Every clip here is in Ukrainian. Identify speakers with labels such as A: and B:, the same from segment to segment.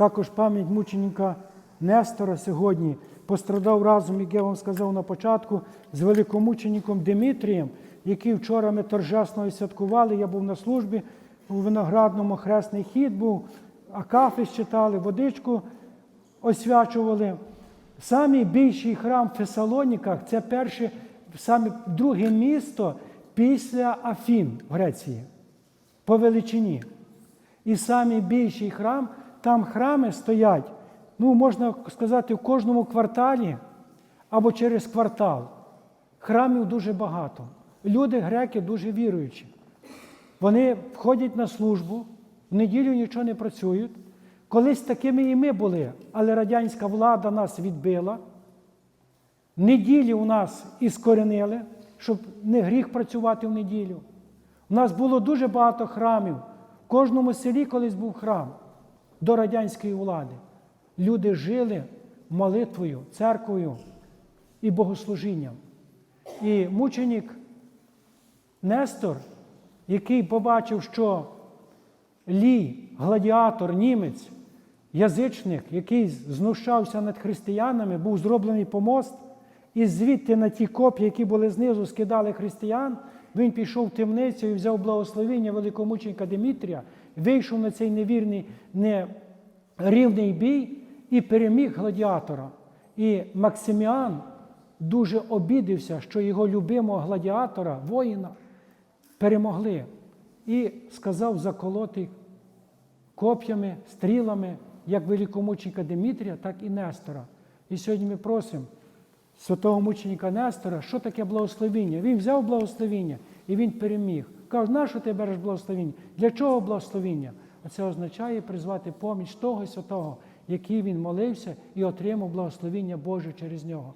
A: Також пам'ять мученика Нестора сьогодні пострадав разом, як я вам сказав на початку, з великомучеником Димитрієм, який вчора ми торжесно святкували. Я був на службі у виноградному хресний хід був, акафи читали, водичку освячували. Самий більший храм в Фесалоніках це перше, саме друге місто після Афін в Греції по величині. І самий більший храм, там храми стоять, ну, можна сказати, в кожному кварталі або через квартал. Храмів дуже багато. Люди, греки, дуже віруючі. Вони входять на службу, в неділю нічого не працюють. Колись такими і ми були, але радянська влада нас відбила. Неділі у нас іскоренили, щоб не гріх працювати в неділю. У нас було дуже багато храмів. В кожному селі колись був храм до радянської влади. Люди жили молитвою, церквою і богослужінням. І мученик Нестор, який побачив, що Лій, гладіатор, німець, язичник, який знущався над християнами, був зроблений помост, і звідти на ті коп'ї, які були знизу, скидали християн, він пішов в темницю і взяв благословення великомученика Димітрія, вийшов на цей невірний, нерівний бій і переміг гладіатора. І Максиміан дуже обідився, що його любимого гладіатора, воїна, перемогли. І сказав заколоти коп'ями, стрілами, як великомученика Димітрія, так і Нестора. І сьогодні ми просимо святого мученика Нестора, що таке благословіння. Він взяв благословіння і він переміг. Каже, на що ти береш благословіння? Для чого благословіння? А це означає призвати поміч того святого, який він молився і отримав благословіння Боже через нього.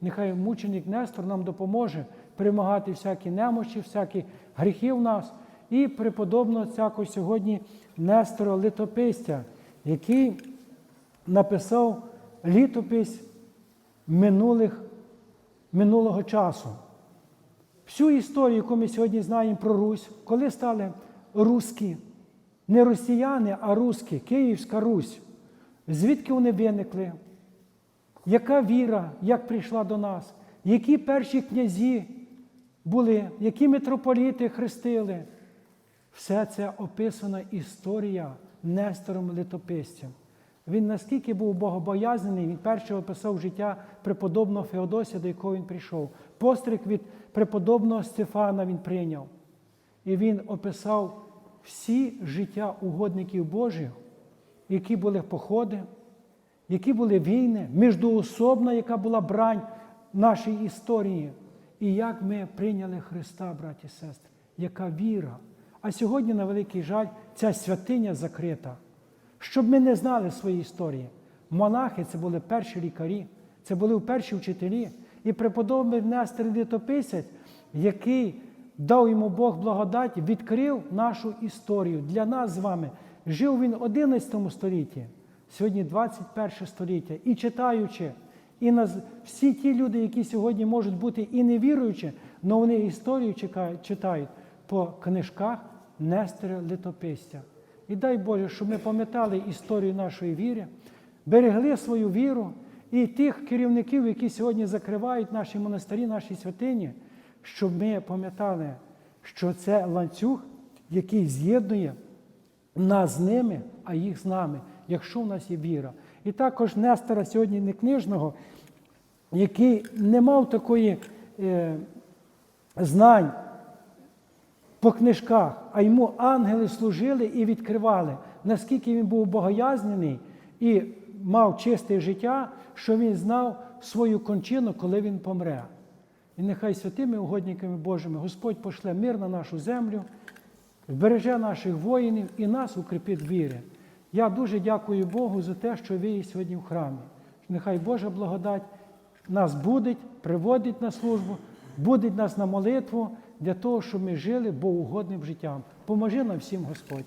A: Нехай мученик Нестор нам допоможе перемагати всякі немощі, всякі гріхи в нас. І преподобно цяко сьогодні Нестора Литописця, який написав літопись минулих, минулого часу. Всю історію, яку ми сьогодні знаємо про Русь, коли стали руські, не росіяни, а руські, Київська Русь, звідки вони виникли, яка віра, як прийшла до нас, які перші князі були, які митрополіти хрестили. Все це описана історія Нестором Литописцем. Він наскільки був богобоязнений, він перший описав життя преподобного Феодосія, до якого він прийшов. Постриг від преподобного Стефана він прийняв. І він описав всі життя угодників Божих, які були походи, які були війни, міждоособна, яка була брань нашої історії. І як ми прийняли Христа, браті і сестри, яка віра. А сьогодні, на великий жаль, ця святиня закрита. Щоб ми не знали своєї історії. Монахи це були перші лікарі, це були перші вчителі. І преподобний Нестор Літописець, який дав йому Бог благодать, відкрив нашу історію для нас з вами. Жив він в 11 столітті, сьогодні 21 століття. І читаючи, і на всі ті люди, які сьогодні можуть бути і невіруючі, але вони історію читають по книжках Нестора Литописця. І дай Боже, щоб ми пам'ятали історію нашої віри, берегли свою віру і тих керівників, які сьогодні закривають наші монастирі, наші святині, щоб ми пам'ятали, що це ланцюг, який з'єднує нас з ними, а їх з нами, якщо в нас є віра. І також Нестора сьогодні не книжного, який не мав такої е, знань по книжках, а йому ангели служили і відкривали, наскільки він був богоязнений і мав чисте життя, що він знав свою кончину, коли він помре. І нехай святими угодниками Божими Господь пошле мир на нашу землю, збереже наших воїнів і нас укріпить віри. Я дуже дякую Богу за те, що ви є сьогодні в храмі. Нехай Божа благодать нас будить, приводить на службу, будить нас на молитву для того, щоб ми жили богоугодним життям. Поможи нам всім Господь.